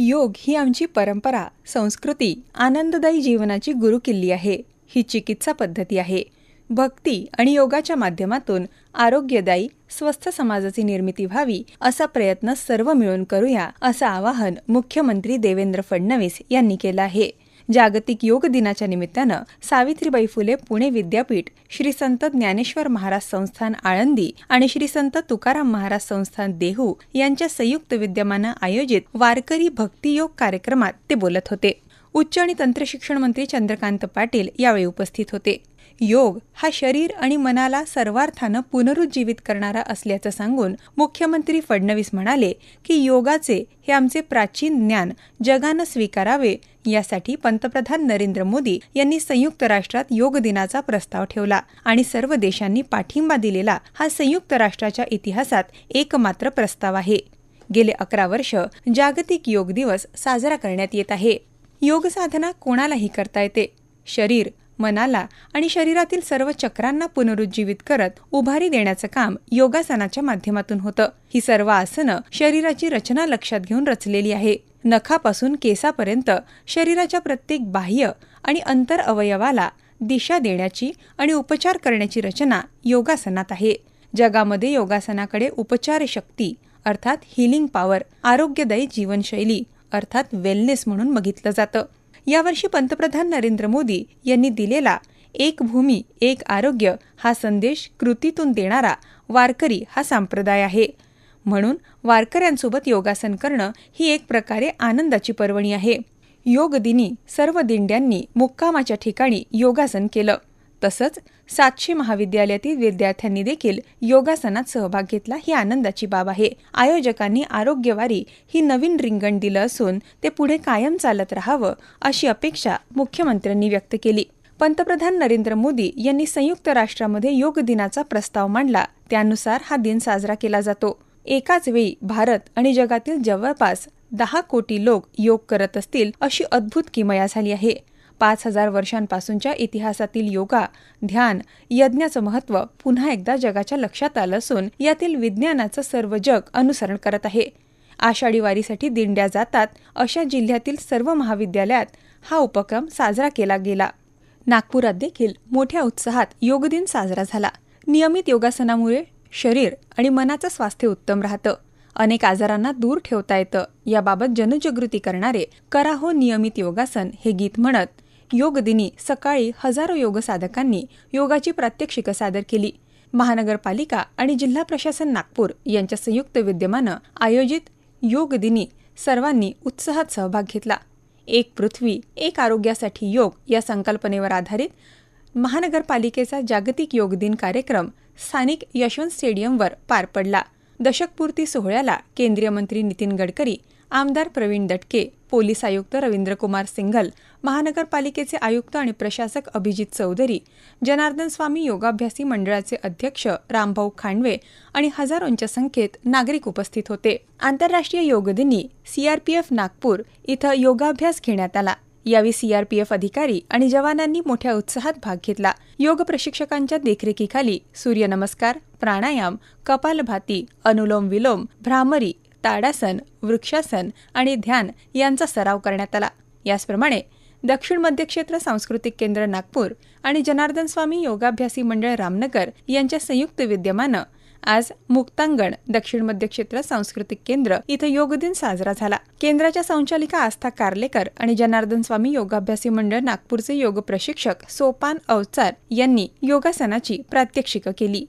योग ही आमची परंपरा संस्कृती आनंददायी जीवनाची गुरुकिल्ली आहे. ही चिकित्सा पद्धती आहे. भक्ती आणि योगाच्या माध्यमातून आरोग्यदायी स्वस्थ समाजाची निर्मिती व्हावी असा प्रयत्न सर्व मिळून करूया असं आवाहन मुख्यमंत्री देवेंद्र फडणवीस यांनी केलं आहे. जागतिक योग दिनाच्या निमित्तानं सावित्रीबाई फुले पुणे विद्यापीठ श्री संत ज्ञानेश्वर महाराज संस्थान आळंदी आणि श्री संत तुकाराम महाराज संस्थान देहू यांच्या संयुक्त विद्यमानं आयोजित वारकरी भक्तियोग कार्यक्रमात ते बोलत होते. उच्च आणि तंत्रशिक्षण मंत्री चंद्रकांत पाटील यावेळी उपस्थित होते. योग हा शरीर आणि मनाला सर्वार्थानं पुनरुज्जीवित करणारा असल्याचं सांगून मुख्यमंत्री फडणवीस म्हणाले की योगाचे हे आमचे प्राचीन ज्ञान जगानं स्वीकारावे यासाठी पंतप्रधान नरेंद्र मोदी यांनी संयुक्त राष्ट्रात योग दिनाचा प्रस्ताव ठेवला आणि सर्व देशांनी पाठिंबा दिलेला हा संयुक्त राष्ट्राच्या इतिहासात एकमात्र प्रस्ताव आहे. गेले अकरा वर्ष जागतिक योग दिवस साजरा करण्यात येत आहे. योग साधना कोणालाही करता येते. शरीर मनाला आणि शरीरातील सर्व चक्रांना पुनरुज्जीवित करत उभारी देण्याचं काम योगासनाच्या माध्यमातून होतं. ही सर्व आसनं शरीराची रचना लक्षात घेऊन रचलेली आहे. नखापासून केसापर्यंत शरीराच्या प्रत्येक बाह्य आणि अंतर अवयवाला दिशा देण्याची आणि उपचार करण्याची रचना योगासनात आहे. जगामध्ये योगासनाकडे उपचार शक्ती अर्थात हिलिंग पॉवर आरोग्यदायी जीवनशैली अर्थात वेलनेस म्हणून बघितलं जातं. यावर्षी पंतप्रधान नरेंद्र मोदी यांनी दिलेला एक भूमी एक आरोग्य हा संदेश कृतीतून देणारा वारकरी हा संप्रदाय आहे. म्हणून वारकऱ्यांसोबत योगासन करणं ही एक प्रकारे आनंदाची पर्वणी आहे. योग दिनी सर्व दिंड्यांनी मुक्कामाच्या ठिकाणी योगासन केलं. तसंच सातशे महाविद्यालयातील विद्यार्थ्यांनी देखील योगासनात सहभाग घेतला ही आनंदाची बाब आहे. आयोजकांनी आरोग्यवारी ही नवीन रिंगण दिलं असून ते पुढे कायम चालत राहावं अशी अपेक्षा मुख्यमंत्र्यांनी व्यक्त केली. पंतप्रधान नरेंद्र मोदी यांनी संयुक्त राष्ट्रामध्ये योग दिनाचा प्रस्ताव मांडला. त्यानुसार हा दिन साजरा केला जातो. एकाच वेळी भारत आणि जगातील जवळपास दहा कोटी लोक योग करत असतील अशी अद्भुत किमया झाली आहे. पाच हजार वर्षांपासूनच्या इतिहासातील योगा ध्यान यज्ञाचं महत्त्व पुन्हा एकदा जगाच्या लक्षात आलं असून यातील विज्ञानाचं सर्व जग अनुसरण करत आहे. आषाढी वारीसाठी दिंड्या जातात अशा जिल्ह्यातील सर्व महाविद्यालयात हा उपक्रम साजरा केला गेला. नागपुरात देखील मोठ्या उत्साहात योग दिन साजरा झाला. नियमित योगासनामुळे शरीर आणि मनाचं स्वास्थ्य उत्तम राहतं. अनेक आजारांना दूर ठेवता येतं. याबाबत जनजागृती करणारे करा हो नियमित योगासन हे गीत म्हणत योग दिनी सकाळी हजारो योग साधकांनी योगाची प्रात्यक्षिकं सादर केली. महानगरपालिका आणि जिल्हा प्रशासन नागपूर यांच्या संयुक्त विद्यमानं आयोजित योग दिनी सर्वांनी उत्साहात सहभाग घेतला. एक पृथ्वी एक आरोग्यासाठी योग या संकल्पनेवर आधारित महानगरपालिकेचा जागतिक योग दिन कार्यक्रम स्थानिक यशवंत स्टेडियमवर पार पडला. दशकपूर्ती सोहळ्याला केंद्रीय मंत्री नितीन गडकरी आमदार प्रवीण दटके पोलीस आयुक्त रवींद्रकुमार सिंघल महानगरपालिकेचे आयुक्त आणि प्रशासक अभिजित चौधरी जनार्दन स्वामी योगाभ्यासी मंडळाचे अध्यक्ष रामभाऊ खांडवे आणि हजारोंच्या संख्येत नागरिक उपस्थित होते. आंतरराष्ट्रीय योग दिनी सीआरपीएफ नागपूर इथं योगाभ्यास घेण्यात आला. यावेळी सीआरपीएफ अधिकारी आणि जवानांनी मोठ्या उत्साहात भाग घेतला. योग प्रशिक्षकांच्या देखरेखीखाली सूर्यनमस्कार प्राणायाम कपालभाती अनुलोम विलोम भ्रामरी ताडासन वृक्षासन आणि ध्यान यांचा सराव करण्यात आला. याचप्रमाणे दक्षिण मध्य क्षेत्र सांस्कृतिक केंद्र नागपूर आणि जनार्दन स्वामी योगाभ्यासी मंडळ रामनगर यांच्या संयुक्त विद्यमानं आज मुक्तांगण दक्षिण मध्य क्षेत्र सांस्कृतिक केंद्र इथं योग दिन साजरा झाला. केंद्राच्या संचालिका आस्था कार्लेकर आणि जनार्दन स्वामी योगाभ्यासी मंडळ नागपूरचे योग प्रशिक्षक सोपान अवचार यांनी योगासनाची प्रात्यक्षिकं केली.